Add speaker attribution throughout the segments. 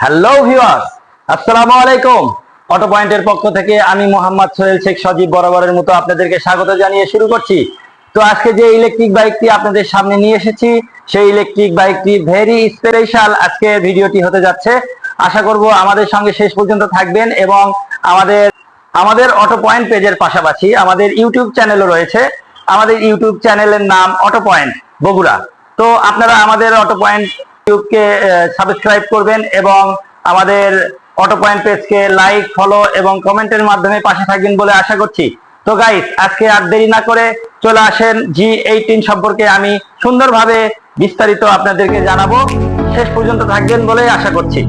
Speaker 1: Hello viewers আসসালামু আলাইকুম। Auto পয়েন্টের পক্ষ থেকে আমি মোহাম্মদ সোহেল শেখ সজীব বরাবরের মতো আপনাদেরকে স্বাগত জানিয়ে শুরু করছি। তো আজকে যে ইলেকট্রিক বাইকটি আপনাদের সামনে নিয়ে এসেছি, সেই ইলেকট্রিক বাইকটি ভেরি স্পেশাল আজকে ভিডিওটি হতে যাচ্ছে। আশা করব আমাদের সঙ্গে শেষ পর্যন্ত থাকবেন এবং আমাদের আমাদের অটো পয়েন্ট পেজের পাশাপাশি আমাদের ইউটিউব চ্যানেলও রয়েছে। আমাদের ইউটিউব চ্যানেলের নাম অটো পয়েন্ট বগুড়া। তো আপনারা আমাদের অটো পয়েন্ট ইউটিউবকে সাবস্ক্রাইব করবেন এবং আমাদের অটো পয়েন্ট পেজকে লাইক ফলো এবং কমেন্টের মাধ্যমে পাশে থাকবেন বলে আশা করছি। তো গাইস আজকে আর দেরি না করে চলে আসেন জি এইটিন সম্পর্কে আমি সুন্দরভাবে বিস্তারিত আপনাদেরকে জানাব। শেষ পর্যন্ত থাকবেন বলে আশা করছি।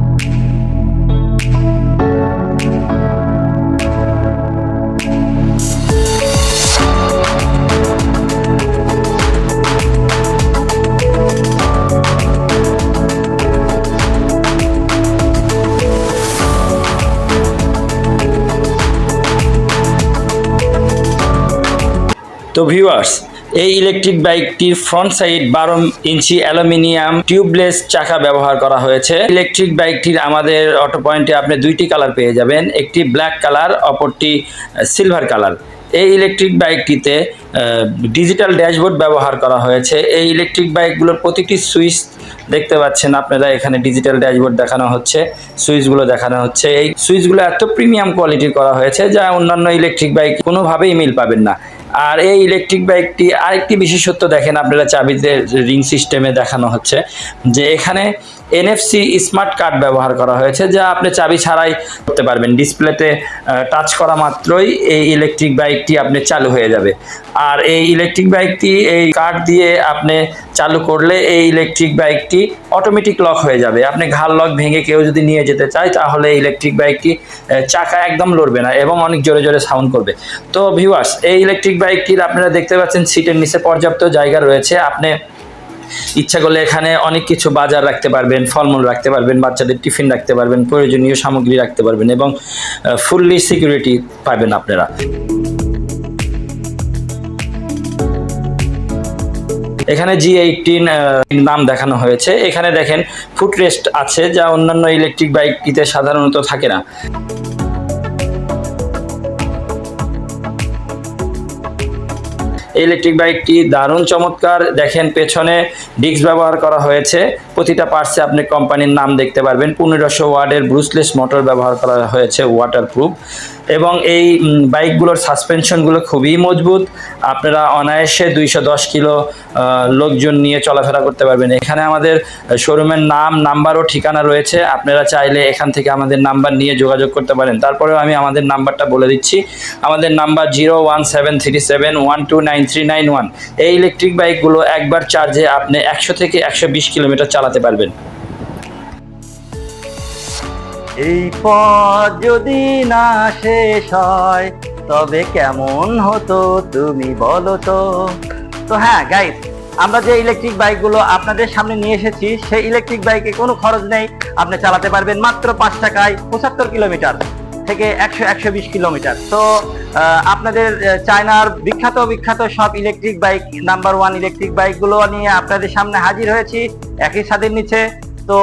Speaker 2: তো ভিউয়ার্স এই ইলেকট্রিক বাইকটির ফ্রন্ট সাইড বারো ইঞ্চি অ্যালুমিনিয়াম টিউবলেস চাকা ব্যবহার করা হয়েছে। ইলেকট্রিক বাইকটির আমাদের অটো পয়েন্টে আপনি দুইটি কালার পেয়ে যাবেন। একটি ব্ল্যাক কালার অপরটি সিলভার কালার এই ইলেকট্রিক বাইকটিতে ডিজিটাল ড্যাশবোর্ড ব্যবহার করা হয়েছে। এই ইলেকট্রিক বাইকগুলোর প্রতিটি সুইচ দেখতে পাচ্ছেন আপনারা, এখানে ডিজিটাল ড্যাশবোর্ড দেখানো হচ্ছে, সুইচগুলো দেখানো হচ্ছে। এই সুইচগুলো এত প্রিমিয়াম কোয়ালিটির করা হয়েছে যা অন্যান্য ইলেকট্রিক বাইক কোনোভাবেই মিল পাবেন না। আর এই ইলেকট্রিক বাইকটি আরেকটি বিশেষত্ব দেখেন, আপনারা চাবিতে রিং সিস্টেমে দেখানো হচ্ছে, যে এখানে এনএফসি স্মার্ট কার্ড ব্যবহার করা হয়েছে, যা আপনি চাবি ছাড়াই করতে পারবেন। ডিসপ্লেতে টাচ করা মাত্রই এই ইলেকট্রিক বাইকটি আপনি চালু হয়ে যাবে। আর এই ইলেকট্রিক বাইকটি এই কার্ড দিয়ে আপনি চালু করলে এই ইলেকট্রিক বাইকটি অটোমেটিক লক হয়ে যাবে। আপনি ঘাল লক ভেঙে কেউ যদি নিয়ে যেতে চায়, তাহলে ইলেকট্রিক বাইকটি চাকা একদম লড়বে না এবং অনেক জোরে জোরে সাউন্ড করবে। তো ভিউয়ার্স এই ইলেকট্রিক বাইকটির আপনারা দেখতে পাচ্ছেন সিটের নিচে পর্যাপ্ত জায়গা রয়েছে। আপনি ইচ্ছা করলে এখানে অনেক কিছু বাজার রাখতে পারবেন, ফলমূল রাখতে পারবেন, বাচ্চাদের টিফিন রাখতে পারবেন, প্রয়োজনীয় সামগ্রী রাখতে পারবেন এবং ফুললি সিকিউরিটি পাবেন আপনারা। এখানে জি এইটিন নাম দেখানো হয়েছে। এখানে দেখেন ফুট রেস্ট আছে, যা অন্যান্য ইলেকট্রিক বাইকটিতে সাধারণত থাকে না। ইলেকট্রিক বাইকটি দারুণ চমৎকার। দেখেন পেছনে ডিস্ক ব্যবহার করা হয়েছে। প্রতিটা পার্টসে আপনি কোম্পানির নাম দেখতে পারবেন। পনেরোশো ওয়ার্ডের ব্রুসলেস মোটর ব্যবহার করা হয়েছে ওয়াটারপ্রুফ এবং এই বাইকগুলোর সাসপেনশনগুলো খুবই মজবুত। আপনারা অনায়াসে দুইশো দশ কিলো লোকজন নিয়ে চলাফেরা করতে পারবেন। এখানে আমাদের শোরুমের নাম নাম্বার ও ঠিকানা রয়েছে। আপনারা চাইলে এখান থেকে আমাদের নাম্বার নিয়ে যোগাযোগ করতে পারেন। তারপরেও আমি আমাদের নাম্বারটা বলে দিচ্ছি। আমাদের number zero one seven three seven one two nine three nine one এই ইলেকট্রিক বাইকগুলো একবার চার্জে আপনি একশো থেকে একশো বিশ কিলোমিটার চালাতে পারবেন।
Speaker 1: এই পথ যদি না শেষ হয়, তবে কেমন হতো তুমি বলো তো? তো হ্যাঁ গাইস আমরা যে ইলেকট্রিক বাইকগুলো আপনাদের সামনে নিয়ে এসেছি, সেই ইলেকট্রিক বাইকে কোনো খরচ নেই। আপনি চালাতে পারবেন মাত্র পাঁচ টাকায় পঁচাত্তর কিলোমিটার থেকে একশো একশো বিশ কিলোমিটার। তো আপনাদের চায়নার বিখ্যাত বিখ্যাত সব electric bike number one electric বাইকগুলো নিয়ে আপনাদের সামনে হাজির হয়েছি, একই ছাদের নিচে। তো,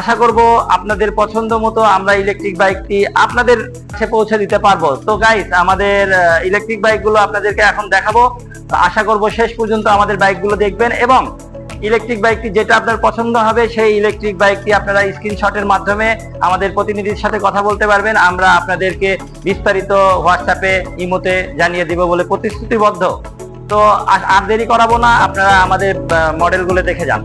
Speaker 1: আশা করব আপনাদের পছন্দ মতো আমরা ইলেকট্রিক বাইকটি আপনাদের কাছে পৌঁছে দিতে পারব। তো গাইস আমাদের ইলেকট্রিক বাইকগুলো আপনাদেরকে এখন দেখাবো। আশা করব শেষ পর্যন্ত আমাদের বাইকগুলো দেখবেন এবং ইলেকট্রিক বাইকটি যেটা আপনার পছন্দ হবে, সেই ইলেকট্রিক বাইকটি আপনারা স্ক্রিনশটের মাধ্যমে আমাদের প্রতিনিধির সাথে কথা বলতে পারবেন। আমরা আপনাদেরকে বিস্তারিত হোয়াটসঅ্যাপে ইমোতে জানিয়ে দিব বলে প্রতিশ্রুতিবদ্ধ। তো আর দেরি করাবো না, আপনারা আমাদের মডেলগুলো দেখে যান।